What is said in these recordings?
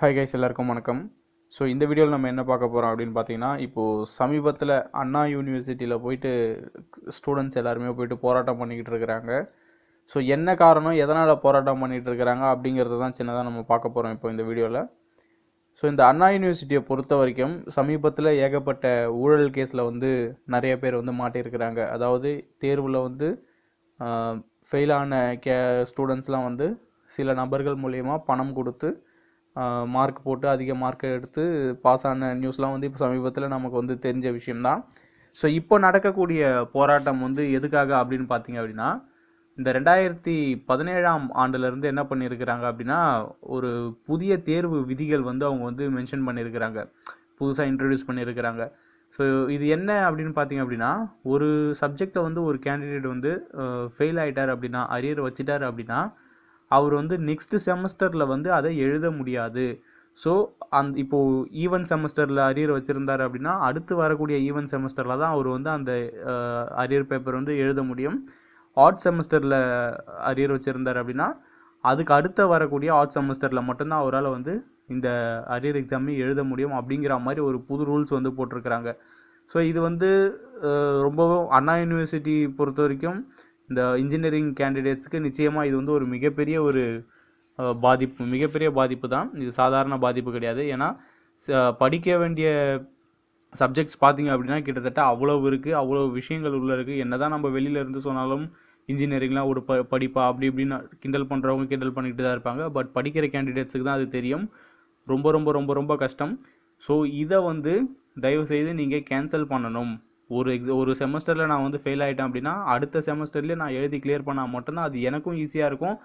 Hi guys எல்லாருக்கும் வணக்கம். So இந்த வீடியோவில் நம்ம என்ன பார்க்க போகிறோம் அப்படின்னு பார்த்தீங்கன்னா இப்போது சமீபத்தில் அண்ணா யூனிவர்சிட்டியில் போயிட்டு ஸ்டூடெண்ட்ஸ் எல்லாருமே போயிட்டு போராட்டம் பண்ணிக்கிட்டு இருக்கிறாங்க. ஸோ என்ன காரணம் எதனால் போராட்டம் பண்ணிகிட்டு இருக்கிறாங்க அப்படிங்கிறது தான் சின்னதாக நம்ம பார்க்க போகிறோம் இப்போ இந்த வீடியோவில் ஸோ இந்த அண்ணா யூனிவர்சிட்டியை பொறுத்த வரைக்கும் சமீபத்தில் ஏகப்பட்ட ஊழல் கேஸில் வந்து நிறைய பேர் வந்து மாட்டியிருக்கிறாங்க. அதாவது தேர்வில் வந்து ஃபெயிலான கே ஸ்டூடெண்ட்ஸ்லாம் வந்து சில நபர்கள் மூலயமா பணம் கொடுத்து மார்க் போட்டு அதிக மார்க் எடுத்து பாஸ் ஆன நியூஸ்லாம் வந்து இப்போ சமீபத்தில் நமக்கு வந்து தெரிஞ்ச விஷயம்தான். ஸோ இப்போ நடக்கக்கூடிய போராட்டம் வந்து எதுக்காக அப்படின்னு பார்த்தீங்க அப்படின்னா இந்த ரெண்டாயிரத்தி பதினேழாம் ஆண்டுலேருந்து என்ன பண்ணியிருக்கிறாங்க அப்படின்னா ஒரு புதிய தேர்வு விதிகள் வந்து அவங்க வந்து மென்ஷன் பண்ணியிருக்கிறாங்க. புதுசாக இன்ட்ரடியூஸ் பண்ணியிருக்கிறாங்க. ஸோ இது என்ன அப்படின்னு பார்த்தீங்க அப்படின்னா ஒரு சப்ஜெக்டை வந்து ஒரு கேண்டிடேட் வந்து ஃபெயில் ஆகிட்டார் அப்படின்னா அரியர் வச்சிட்டார் அப்படின்னா அவர் வந்து நெக்ஸ்ட் செமஸ்டரில் வந்து அதை எழுத முடியாது. ஸோ அந் இப்போது ஈவன் செமஸ்டரில் அரியர் வச்சுருந்தார் அப்படின்னா அடுத்து வரக்கூடிய ஈவன் செமஸ்டரில் தான் அவர் வந்து அந்த அரியர் பேப்பர் வந்து எழுத முடியும். ஆட் செமஸ்டரில் அரியர் வச்சுருந்தார் அப்படின்னா அதுக்கு அடுத்த வரக்கூடிய ஆட் செமஸ்டரில் மட்டும்தான் அவரால் வந்து இந்த அரியர் எக்ஸாமே எழுத முடியும் அப்படிங்கிற மாதிரி ஒரு புது ரூல்ஸ் வந்து போட்டிருக்கிறாங்க. ஸோ இது வந்து ரொம்பவும் அண்ணா யூனிவர்சிட்டி பொறுத்த வரைக்கும் இந்த இன்ஜினியரிங் கேண்டிடேட்ஸுக்கு நிச்சயமாக இது வந்து ஒரு மிகப்பெரிய ஒரு பாதிப்பு. மிகப்பெரிய பாதிப்பு தான். இது சாதாரண பாதிப்பு கிடையாது. ஏன்னா படிக்க வேண்டிய சப்ஜெக்ட்ஸ் பார்த்தீங்க அப்படின்னா கிட்டத்தட்ட அவ்வளோ இருக்குது அவ்வளோ விஷயங்கள் உள்ளே இருக்குது என்ன தான் நம்ம வெளியிலேருந்து சொன்னாலும் இன்ஜினியரிங்லாம் ஒரு ப படிப்பா அப்படி இப்படின்னு கிண்டல் பண்ணுறவங்க கிண்டல் பண்ணிக்கிட்டு தான் இருப்பாங்க. பட் படிக்கிற கேண்டிடேட்ஸுக்கு தான் அது தெரியும். ரொம்ப ரொம்ப ரொம்ப ரொம்ப கஷ்டம். ஸோ இதை வந்து தயவுசெய்து நீங்கள் கேன்சல் பண்ணணும். ஒரு எக்ஸ ஒரு செமஸ்டரில் நான் வந்து ஃபெயில் ஆகிட்டேன் அப்படின்னா அடுத்த செமஸ்டர்லேயே நான் எழுதி கிளியர் பண்ணால் மட்டும்தான் அது எனக்கும் ஈஸியாக இருக்கும்.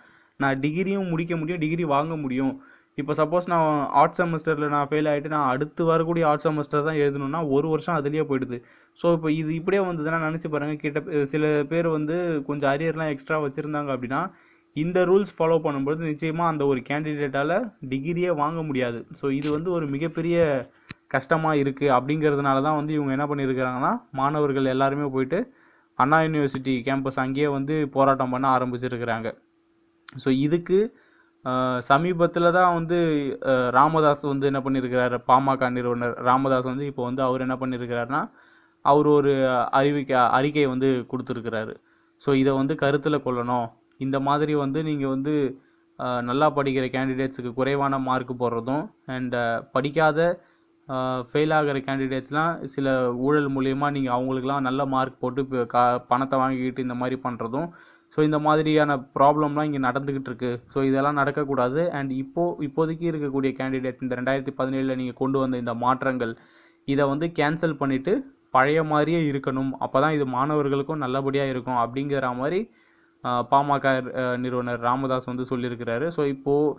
நான் டிகிரியும் முடிக்க முடியும் டிகிரி வாங்க முடியும். இப்போ சப்போஸ் நான் ஆர்ட் செமஸ்டரில் நான் ஃபெயில் ஆகிட்டு நான் அடுத்து வரக்கூடிய ஆர்ட் செமஸ்டர் தான் எழுதணும்னா ஒரு வருஷம் அதுலேயே போயிடுது. ஸோ இப்போ இது இப்படியே வந்ததுன்னா நினச்சி பாருங்கள் கிட்ட சில பேர் வந்து கொஞ்சம் அரியர்லாம் எக்ஸ்ட்ரா வச்சுருந்தாங்க அப்படின்னா இந்த ரூல்ஸ் ஃபாலோ பண்ணும்போது நிச்சயமாக அந்த ஒரு கேண்டிடேட்டால் டிகிரியே வாங்க முடியாது. ஸோ இது வந்து ஒரு மிகப்பெரிய கஷ்டமாக இருக்குது அப்படிங்கிறதுனால தான் வந்து இவங்க என்ன பண்ணியிருக்கிறாங்கன்னா மாணவர்கள் எல்லாருமே போயிட்டு அண்ணா யூனிவர்சிட்டி கேம்பஸ் அங்கேயே வந்து போராட்டம் பண்ண ஆரம்பிச்சிருக்கிறாங்க. ஸோ இதுக்கு சமீபத்தில் தான் வந்து ராமதாஸ் வந்து என்ன பண்ணியிருக்கிறாரு பாமக நிறுவனர் ராமதாஸ் வந்து இப்போ வந்து அவர் என்ன பண்ணியிருக்கிறாருன்னா அவர் ஒரு அறிவிக்க அறிக்கை வந்து கொடுத்துருக்கிறாரு. ஸோ இதை வந்து கருத்தில் கொள்ளணும். இந்த மாதிரி வந்து நீங்கள் வந்து நல்லா படிக்கிற கேண்டிடேட்ஸுக்கு குறைவான மார்க் போடுறதும் அண்ட் படிக்காத ஃபெயில் ஆகிற கேண்டிடேட்ஸ்லாம் சில ஊழல் மூலயமா நீங்கள் அவங்களுக்குலாம் நல்ல மார்க் போட்டு இப்போ கா பணத்தை வாங்கிக்கிட்டு இந்த மாதிரி பண்ணுறதும் ஸோ இந்த மாதிரியான ப்ராப்ளம்லாம் இங்கே நடந்துக்கிட்டு இருக்கு. ஸோ இதெல்லாம் நடக்கக்கூடாது. அண்ட் இப்போது இப்போதைக்கு இருக்கக்கூடிய கேண்டிடேட்ஸ் இந்த ரெண்டாயிரத்தி பதினேழில் நீங்கள் கொண்டு வந்த இந்த மாற்றங்கள் இதை வந்து கேன்சல் பண்ணிவிட்டு பழைய மாதிரியே இருக்கணும். அப்போ தான் இது மாணவர்களுக்கும் நல்லபடியாக இருக்கும் அப்படிங்கிற மாதிரி பாமக நிறுவனர் ராமதாஸ் வந்து சொல்லியிருக்கிறாரு. ஸோ இப்போது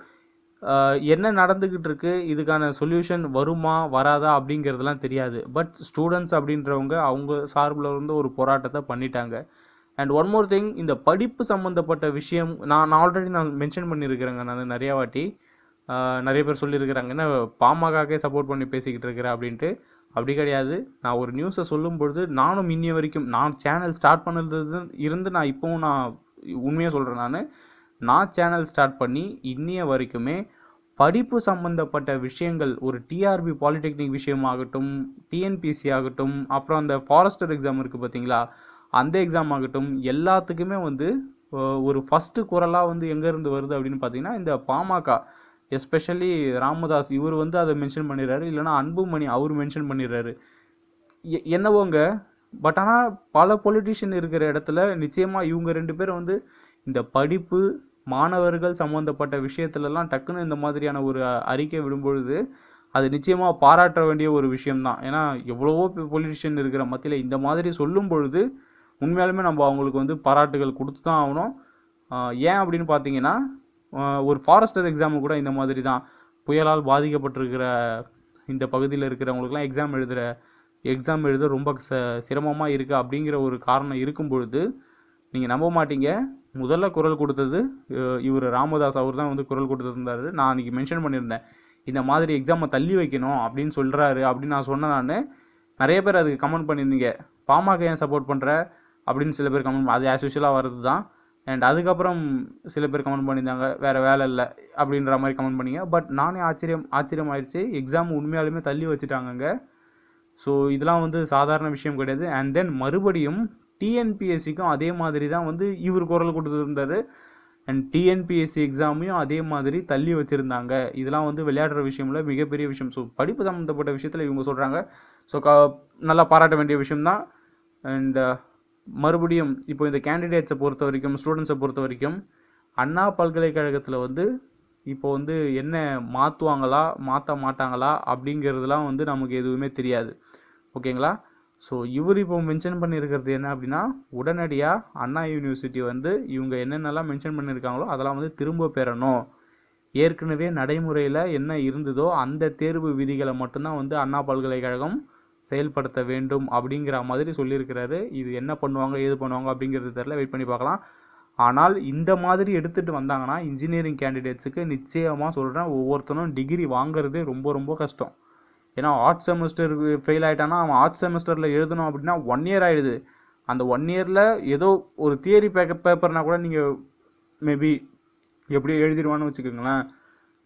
என்ன நடந்துக்கிட்டு இருக்கு இதுக்கான சொல்யூஷன் வருமா வராதா அப்படிங்கிறதுலாம் தெரியாது. பட் ஸ்டூடெண்ட்ஸ் அப்படின்றவங்க அவங்க சார்பில் இருந்து ஒரு போராட்டத்தை பண்ணிட்டாங்க. அண்ட் ஒன் மோர் திங் இந்த படிப்பு சம்மந்தப்பட்ட விஷயம் நான் நான் ஆல்ரெடி நான் மென்ஷன் பண்ணியிருக்கிறேங்க. நான் நிறையா வாட்டி நிறைய பேர் சொல்லியிருக்கிறாங்க. என்ன பாமகக்கே சப்போர்ட் பண்ணி பேசிக்கிட்டு இருக்கிறேன் அப்படின்ட்டு. அப்படி கிடையாது. நான் ஒரு நியூஸை சொல்லும் பொழுது நானும் இன்னி வரைக்கும் நான் சேனல் ஸ்டார்ட் பண்ணது இருந்து நான் இப்போவும் நான் உண்மையாக சொல்கிறேன் நான். நான் சேனல் ஸ்டார்ட் பண்ணி இன்னிய வரைக்குமே படிப்பு சம்மந்தப்பட்ட விஷயங்கள் ஒரு டிஆர்பி பாலிடெக்னிக் விஷயமாகட்டும் டிஎன்பிசி ஆகட்டும் அப்புறம் அந்த ஃபாரஸ்டர் எக்ஸாம் இருக்குது பார்த்தீங்களா? அந்த எக்ஸாம் ஆகட்டும் எல்லாத்துக்குமே வந்து ஒரு ஃபஸ்ட்டு குரலாக வந்து எங்கேருந்து வருது அப்படின்னு பார்த்தீங்கன்னா இந்த பாமக. எஸ்பெஷலி ராமதாஸ் இவர் வந்து அதை மென்ஷன் பண்ணிடுறாரு. இல்லைனா அன்புமணி அவர் மென்ஷன் பண்ணிடுறாரு. என்னவோங்க? பட் ஆனால் பல பொலிட்டிஷியன் இருக்கிற இடத்துல நிச்சயமாக இவங்க ரெண்டு பேரும் வந்து இந்த படிப்பு மாணவர்கள் சம்மந்தப்பட்ட விஷயத்துலலாம் டக்குன்னு இந்த மாதிரியான ஒரு அறிக்கை விடும்பொழுது அது நிச்சயமாக பாராட்ட வேண்டிய ஒரு விஷயம்தான். ஏன்னா எவ்வளவோ பொலிட்டிஷியன் இருக்கிற மத்தியில் இந்த மாதிரி சொல்லும் பொழுது உண்மையாலுமே நம்ம அவங்களுக்கு வந்து பாராட்டுகள் கொடுத்து தான் ஆகணும் ஏன் அப்படின்னு பார்த்தீங்கன்னா ஒரு ஃபாரஸ்டர் எக்ஸாமு கூட இந்த மாதிரி தான் புயலால் பாதிக்கப்பட்டிருக்கிற இந்த பகுதியில் இருக்கிறவங்களுக்குலாம் எக்ஸாம் எழுதுகிற எக்ஸாம் எழுத ரொம்ப ச சிரமமாக இருக்குது அப்படிங்கிற ஒரு காரணம் இருக்கும் பொழுது நீங்கள் நம்ப மாட்டீங்க. முதல்ல குரல் கொடுத்தது இவர் ராமதாஸ் அவர் தான் வந்து குரல் கொடுத்துருந்தாரு. நான் அன்றைக்கி மென்ஷன் பண்ணியிருந்தேன். இந்த மாதிரி எக்ஸாமை தள்ளி வைக்கணும் அப்படின்னு சொல்கிறாரு அப்படின்னு நான் சொன்னேன் நான் நிறைய பேர் அதுக்கு கமெண்ட் பண்ணியிருந்தீங்க. பாமக ஏன் சப்போர்ட் பண்ணுற அப்படின்னு சில பேர் கமெண்ட் அது ஆஸ் யூஷுவலாக வர்றது தான். அண்ட் அதுக்கப்புறம் சில பேர் கமெண்ட் பண்ணியிருந்தாங்க வேறு வேலை இல்லை அப்படின்ற மாதிரி கமெண்ட் பண்ணீங்க. பட் நானே ஆச்சரியம் ஆச்சரியம் ஆயிடுச்சு. எக்ஸாம் உண்மையாலுமே தள்ளி வச்சுட்டாங்கங்க. ஸோ இதெல்லாம் வந்து சாதாரண விஷயம் கிடையாது. அண்ட் தென் மறுபடியும் டிஎன்பிஎஸ்சிக்கும் அதே மாதிரி தான் வந்து இவர் குரல் கொடுத்துருந்தாரு அண்ட் டிஎன்பிஎஸ்சி எக்ஸாமையும் அதே மாதிரி தள்ளி வச்சுருந்தாங்க. இதெல்லாம் வந்து விளையாடுற விஷயம்ல மிகப்பெரிய விஷயம். ஸோ படிப்பு சம்மந்தப்பட்ட விஷயத்தில் இவங்க சொல்கிறாங்க ஸோ க நல்லா பாராட்ட வேண்டிய விஷயம்தான். அண்ட் uh, மறுபடியும் இப்போ இந்த கேண்டிடேட்ஸை பொறுத்த வரைக்கும் ஸ்டூடெண்ட்ஸை பொறுத்த வரைக்கும் அண்ணா பல்கலைக்கழகத்தில் வந்து இப்போ வந்து என்ன மாற்றுவாங்களா மாற்ற மாட்டாங்களா அப்படிங்கிறதுலாம் வந்து நமக்கு எதுவுமே தெரியாது. ஓகேங்களா ஸோ இவர் இப்போ மென்ஷன் பண்ணியிருக்கிறது என்ன அப்படின்னா உடனடியாக அண்ணா யூனிவர்சிட்டி வந்து இவங்க என்னென்னலாம் மென்ஷன் பண்ணியிருக்காங்களோ அதெல்லாம் வந்து திரும்ப பெறணும். ஏற்கனவே நடைமுறையில் என்ன இருந்ததோ அந்த தேர்வு விதிகளை மட்டும்தான் வந்து அண்ணா பல்கலைக்கழகம் செயல்படுத்த வேண்டும் அப்படிங்கிற மாதிரி சொல்லியிருக்கிறாரு. இது என்ன பண்ணுவாங்க ஏது பண்ணுவாங்க அப்படிங்கிறது தெரில வெயிட் பண்ணி பார்க்கலாம். ஆனால் இந்த மாதிரி எடுத்துகிட்டு வந்தாங்கன்னா இன்ஜினியரிங் கேண்டிடேட்ஸுக்கு நிச்சயமாக சொல்கிறேன் ஒவ்வொருத்தனும் டிகிரி வாங்குறதே ரொம்ப ரொம்ப கஷ்டம். ஏன்னா ஆர்ட் செமஸ்டர் ஃபெயில் ஆகிட்டானா அவன் ஆர்ட் செமஸ்டரில் எழுதணும் அப்படின்னா ஒன் இயர் ஆகிடுது அந்த ஒன் இயரில் ஏதோ ஒரு தியரி பேக்க பேப்பர்னா கூட நீங்கள் மேபி எப்படியோ எழுதிடுவான்னு வச்சுக்கோங்களேன்.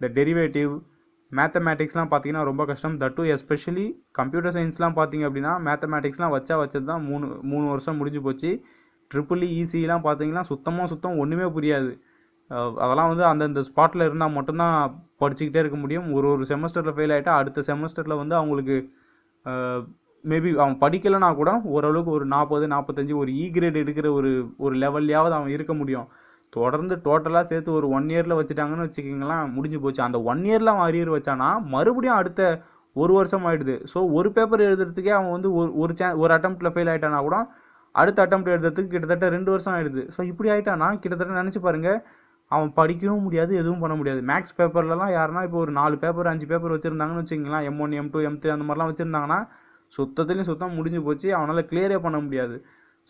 இந்த டெரிவேட்டிவ் மேத்தமேட்டிக்ஸ்லாம் பார்த்தீங்கன்னா ரொம்ப கஷ்டம். தட் டூ எஸ்பெஷலி கம்ப்யூட்டர் சயின்ஸ்லாம் பார்த்தீங்க அப்படின்னா மேத்தமேட்டிக்ஸ்லாம் வச்சா வச்சது தான் மூணு மூணு வருஷம் முடிஞ்சு போச்சு. ட்ரிபிள் இசிலாம் e, பார்த்தீங்கன்னா சுத்தமாக சுத்தம் ஒன்றுமே புரியாது. அதெல்லாம் வந்து அந்தந்த ஸ்பாட்டில் இருந்தால் மட்டும்தான் படிச்சுக்கிட்டே இருக்க முடியும். ஒரு ஒரு செமஸ்டரில் ஃபெயில் ஆகிட்டா அடுத்த செமஸ்டரில் வந்து அவங்களுக்கு மேபி அவன் படிக்கலைன்னா கூட ஓரளவுக்கு ஒரு நாற்பது நாற்பத்தஞ்சு ஒரு e இ கிரேட் எடுக்கிற ஒரு ஒரு லெவல்லையாவது அவன் இருக்க முடியும். தொடர்ந்து டோட்டலாக சேர்த்து ஒரு ஒன் இயரில் வச்சுட்டாங்கன்னு வச்சுக்கிங்களேன் முடிஞ்சு போச்சு. அந்த ஒன் இயரில் அவன் அரியர் வச்சானா மறுபடியும் அடுத்த ஒரு வருஷம் ஆயிடுது. ஸோ ஒரு பேப்பர் எழுதுறதுக்கே அவன் வந்து ஒரு ஒரு சே ஒரு அட்டம்ப்டில் ஃபெயில் ஆகிட்டானா கூட அடுத்த அட்டம் எழுதுறதுக்கு கிட்டத்தட்ட ரெண்டு வருஷம் ஆயிடுது. ஸோ இப்படி ஆகிட்டானா கிட்டத்தட்ட நினச்சி பாருங்கள் அவன் படிக்கவும் முடியாது எதுவும் பண்ண முடியாது. மேக்ஸ் பேப்பர்லலாம் யாருன்னா இப்போ ஒரு நாலு பேப்பர் அஞ்சு பேப்பர் வச்சுருந்தாங்கன்னு வச்சுங்களேன் M one M two M three அந்த மாதிரிலாம் வச்சுருந்தாங்கன்னா சுத்தத்துலேயும் சுத்தம் முடிஞ்சு போச்சு. அவனால் கிளியரே பண்ண முடியாது.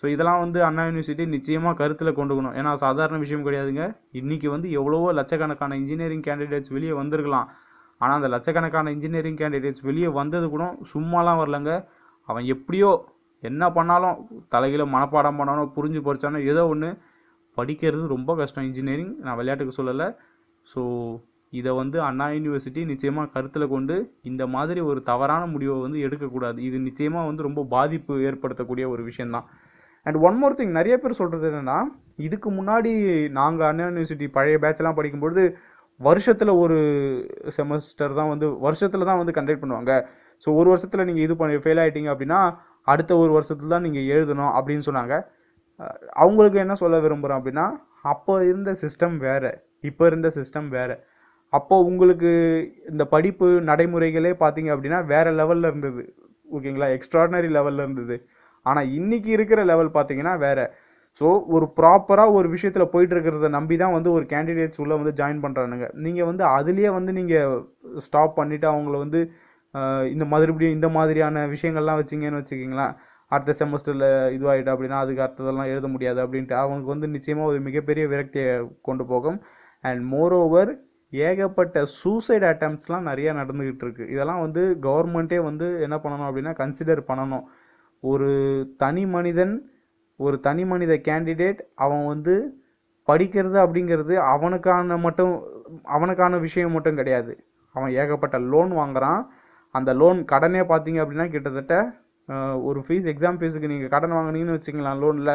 ஸோ இதெல்லாம் வந்து அண்ணா யூனிவர்சிட்டி நிச்சயமாக கருத்தில் கொண்டுக்கணும் ஏன்னா சாதாரண விஷயம் கிடையாதுங்க. இன்றைக்கி வந்து எவ்வளவோ லட்சக்கணக்கான இன்ஜினியரிங் கேண்டிடேட்ஸ் வெளியே வந்திருக்கலாம். ஆனால் அந்த லட்சக்கணக்கான இன்ஜினியரிங் கேண்டிடேட்ஸ் வெளியே வந்தது கூட சும்மாலாம் வரலங்க. அவன் எப்படியோ என்ன பண்ணாலும் தலைகீழ மனப்பாடம் பண்ணானோ புரிஞ்சு பறிச்சானோ ஏதோ ஒன்று படிக்கிறது ரொம்ப கஷ்டம். இன்ஜினியரிங் நான் விளையாட்டுக்கு சொல்லலை. ஸோ இதை வந்து அண்ணா யூனிவர்சிட்டி நிச்சயமாக கருத்தில் கொண்டு இந்த மாதிரி ஒரு தவறான முடிவை வந்து எடுக்கக்கூடாது. இது நிச்சயமாக வந்து ரொம்ப பாதிப்பு ஏற்படுத்தக்கூடிய ஒரு விஷயந்தான் அண்ட் ஒன் மோர் திங் நிறைய பேர் சொல்கிறது என்னென்னா இதுக்கு முன்னாடி நாங்கள் அண்ணா யூனிவர்சிட்டி பழைய பேட்ச்லாம் படிக்கும்பொழுது வருஷத்தில் ஒரு செமஸ்டர் தான் வந்து வருஷத்தில் தான் வந்து கண்டக்ட் பண்ணுவாங்க. ஸோ ஒரு வருஷத்தில் நீங்கள் இது பண்ணி ஃபெயில் ஆகிட்டீங்க அப்படின்னா அடுத்த ஒரு வருஷத்துல தான் நீங்கள் எழுதணும் அப்படின்னு சொன்னாங்க. அவங்களுக்கு என்ன சொல்ல விரும்புகிறோம் அப்படின்னா அப்போ இருந்த சிஸ்டம் வேறு இப்போ இருந்த சிஸ்டம் வேறு. அப்போது உங்களுக்கு இந்த படிப்பு நடைமுறைகளே பார்த்தீங்க அப்படின்னா வேறு லெவலில் இருந்தது. ஓகேங்களா எக்ஸ்ட்ராடனரி லெவலில் இருந்தது. ஆனால் இன்றைக்கி இருக்கிற லெவல் பார்த்தீங்கன்னா வேறு. ஸோ ஒரு ப்ராப்பராக ஒரு விஷயத்தில் போயிட்டுருக்கிறத நம்பி தான் வந்து ஒரு கேண்டிடேட்ஸ் உள்ளே வந்து ஜாயின் பண்ணுறானுங்க நீங்கள் வந்து அதுலேயே வந்து நீங்கள் ஸ்டாப் பண்ணிவிட்டு அவங்கள வந்து இந்த மறுபடியும் இந்த மாதிரியான விஷயங்கள்லாம் வச்சிங்கன்னு வச்சுக்கிங்களேன் அடுத்த செமஸ்டரில் இதுவாகிட்டு அப்படின்னா அதுக்கு அடுத்ததெல்லாம் எழுத முடியாது அப்படின்ட்டு அவனுக்கு வந்து நிச்சயமாக ஒரு மிகப்பெரிய விரக்தியை கொண்டு போகும். அண்ட் மோரோவர் ஏகப்பட்ட சூசைட் அட்டம்ப்ட்ஸ்லாம் நிறையா நடந்துக்கிட்டு இருக்கு. இதெல்லாம் வந்து கவர்மெண்ட்டே வந்து என்ன பண்ணணும் அப்படின்னா கன்சிடர் பண்ணணும். ஒரு தனி மனிதன் ஒரு தனி மனித கேண்டிடேட் அவன் வந்து படிக்கிறது அப்படிங்கிறது அவனுக்கான மட்டும் அவனுக்கான விஷயம் மட்டும் கிடையாது. அவன் ஏகப்பட்ட லோன் வாங்குறான். அந்த லோன் கடனே பார்த்தீங்க அப்படின்னா கிட்டத்தட்ட ஒரு ஃபீஸ் எக்ஸாம் ஃபீஸுக்கு நீங்கள் கடன் வாங்குனீங்கன்னு வச்சுக்கலாம் லோனில்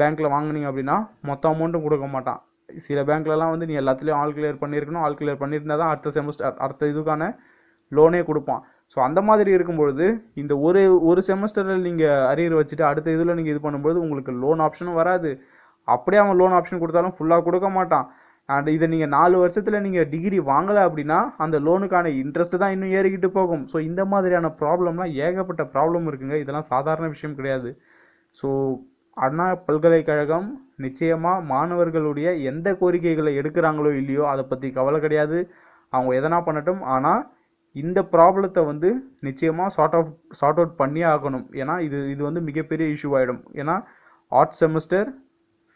பேங்க்கில் வாங்குனீங்க அப்படின்னா மொத்த அமௌண்ட்டும் கொடுக்க மாட்டான். சில பேங்க்லலாம் வந்து நீ எல்லாத்துலேயும் ஆல் கிளியர் பண்ணியிருக்கணும் ஆல் கிளியர் பண்ணியிருந்தா தான் அடுத்த செமஸ்டர் அடுத்த இதுக்கான லோனே கொடுப்பான். ஸோ அந்த மாதிரி இருக்கும்பொழுது இந்த ஒரு ஒரு செமஸ்டரில் நீங்கள் அரியர் வச்சுட்டு அடுத்த இதில் நீங்கள் இது பண்ணும்போது உங்களுக்கு லோன் ஆப்ஷனும் வராது. அப்படியே அவன் லோன் ஆப்ஷன் கொடுத்தாலும் ஃபுல்லாக கொடுக்க மாட்டான். அண்ட் இதை நீங்கள் நாலு வருஷத்தில் நீங்கள் டிகிரி வாங்கலை அப்படின்னா அந்த லோனுக்கான இன்ட்ரெஸ்ட் தான் இன்னும் ஏறிக்கிட்டு போகும். ஸோ இந்த மாதிரியான ப்ராப்ளம்லாம் ஏகப்பட்ட ப்ராப்ளம் இருக்குங்க. இதெல்லாம் சாதாரண விஷயம் கிடையாது. ஸோ அண்ணா பல்கலைக்கழகம் நிச்சயமாக மாணவர்களுடைய எந்த கோரிக்கைகளை எடுக்கிறாங்களோ இல்லையோ அதை பற்றி கவலை கிடையாது. அவங்க எதனா பண்ணட்டும். ஆனால் இந்த ப்ராப்ளத்தை வந்து நிச்சயமாக சார்ட் ஆஃப் சார்ட் அவுட் பண்ணியே ஆகணும். ஏன்னா இது இது வந்து மிகப்பெரிய இஷ்யூ ஆகிடும் ஏன்னா ஆர்ட் செமஸ்டர்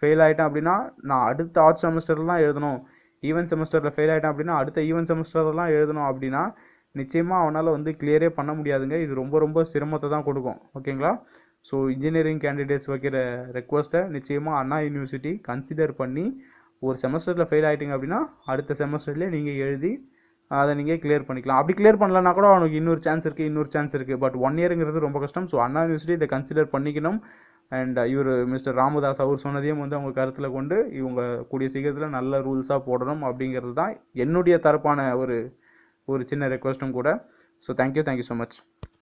ஃபெயில் ஆகிட்டேன் அப்படின்னா நான் அடுத்த ஆர்ட் செமஸ்டரில் தான் எழுதணும். ஈவன் செமஸ்டரில் ஃபெயில் ஆகிட்டேன் அப்படின்னா அடுத்த ஈவன் செமஸ்டர்லாம் எழுதணும் அப்படின்னா நிச்சயமாக அவனால் வந்து கிளியரே பண்ண முடியாதுங்க. இது ரொம்ப ரொம்ப சிரமத்தை தான் கொடுக்கும். ஓகேங்களா ஸோ இன்ஜினியரிங் கேண்டிடேட்ஸ் வைக்கிற ரெக்வஸ்ட்டை நிச்சயமாக அண்ணா யூனிவர்சிட்டி கன்சிடர் பண்ணி ஒரு செமஸ்டரில் ஃபெயில் ஆகிட்டீங்க அப்படின்னா அடுத்த செமஸ்டர்லேயே நீங்கள் எழுதி அதை நீங்கள் கிளியர் பண்ணிக்கலாம். அப்படி கிளியர் பண்ணலன்னா கூட அவனுக்கு இன்னொரு சான்ஸ் இருக்குது இன்னொரு சான்ஸ் இருக்குது பட் ஒன் இயருங்கிறது ரொம்ப கஷ்டம். ஸோ அண்ணா யூனிவர்சிட்டி இதை கன்சிடர் பண்ணிக்கணும். அண்ட் இவர் மிஸ்டர் ராமதாஸ் அவர் சொன்னதையும் வந்து அவங்க கருத்தில் கொண்டு இவங்க கூடிய சீக்கிரத்தில் நல்ல ரூல்ஸாக போடணும் அப்படிங்கிறது தான் என்னுடைய தரப்பான ஒரு ஒரு சின்ன ரெக்வஸ்ட்டும் கூட. So thank you thank you so much